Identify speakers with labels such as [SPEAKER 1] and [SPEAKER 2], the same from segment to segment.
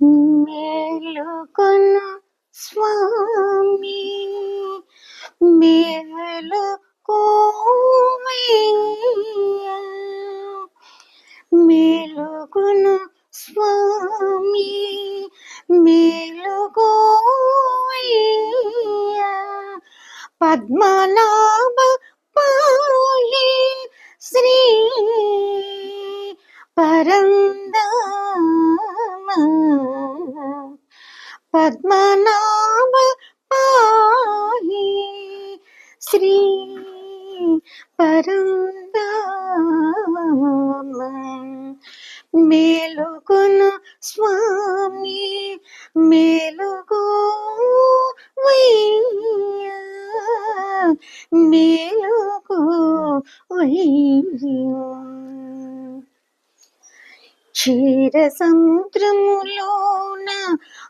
[SPEAKER 1] మేలుకొను స్వామి మేలుకోవయ్యా. మేలుకొను స్వామి మేలుకోవయ్యా. పద్మనా పద్మనాభ పాహి శ్రీ పరందామ మేలుకొను స్వామి మేలుకో వయ్యా. మేలుకో వయ్యా. క్షీర సముద్రములోన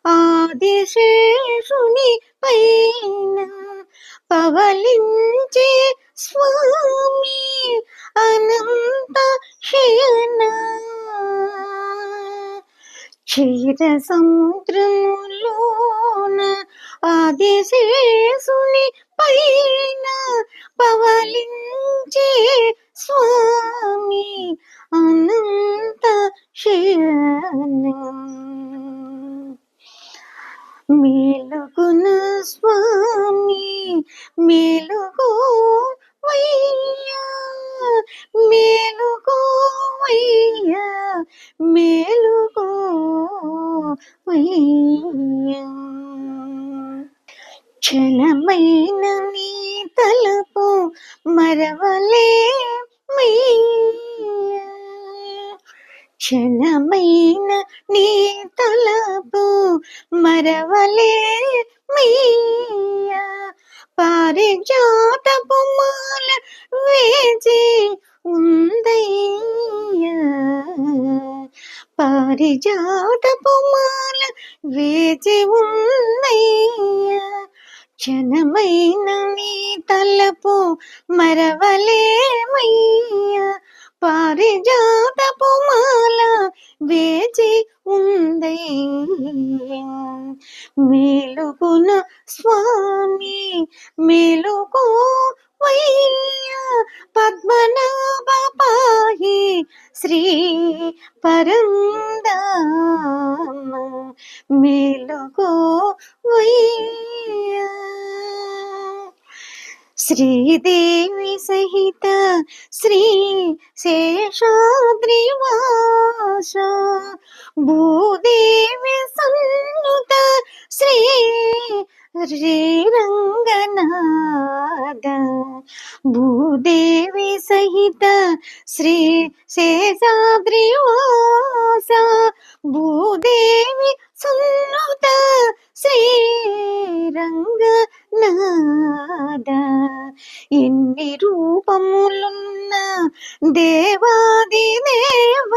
[SPEAKER 1] ఆదిశేషుని పైన పవలించే స్వామి అనంత శయన. క్షీర సముద్రములోన ఆదిశేషుని పైన పవ మేలుకును స్వామి మేలుకో వయ్యా మేలుకో వయ్యా మేలుకో వయ్యా. క్షణమైన నీ తలపు మరవలే మయ్యా క్షణమైన నీ తలపు మరవలే మయ్యా పారిజాతపు మాల వేచి ఉందయ్యా. పారిజాతపు మాల వేచి ఉందయ్యా. క్షణమైన నీ తలపు మరవలేమయ్యా పారిజాతపు మాల వేచి ఉంది. మేలుకున స్వామి మేలుకో వయ్యా పద్మనాభ పాహి శ్రీ పరందామ. మేలు శ్రీదేవి సహిత శ్రీ శేషాద్రివాస. భూదేవి సన్నుత శ్రీ శ్రీరంగనాథ. భూదేవి సహిత శ్రీ శేషాద్రివాస. భూదేవి సన్నుత శ్రీరంగనాథ. విరూపములున్న దేవాది దేవ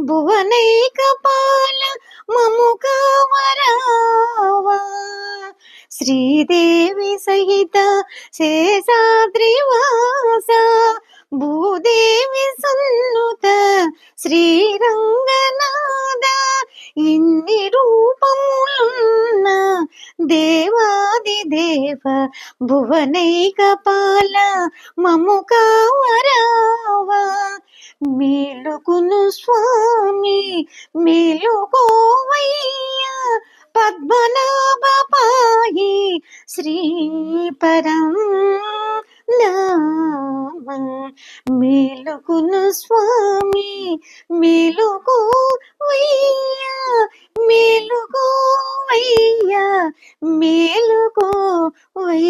[SPEAKER 1] భువనైక పాల మము కావరావా శ్రీదేవి సహిత శేషాద్రివాస భూదేవి సన్నుత శ్రీరంగనాథ ఇన్ని రూప దేవాది దేవ భువనైక పాల మము కావరావా. మేలుకును స్వామి మేలుకోవయ్యా పద్మనాభ పాహి శ్రీ నామ. మేలుకును స్వామి మేలుకో మేలుకో వయ్యా మేలుకో వై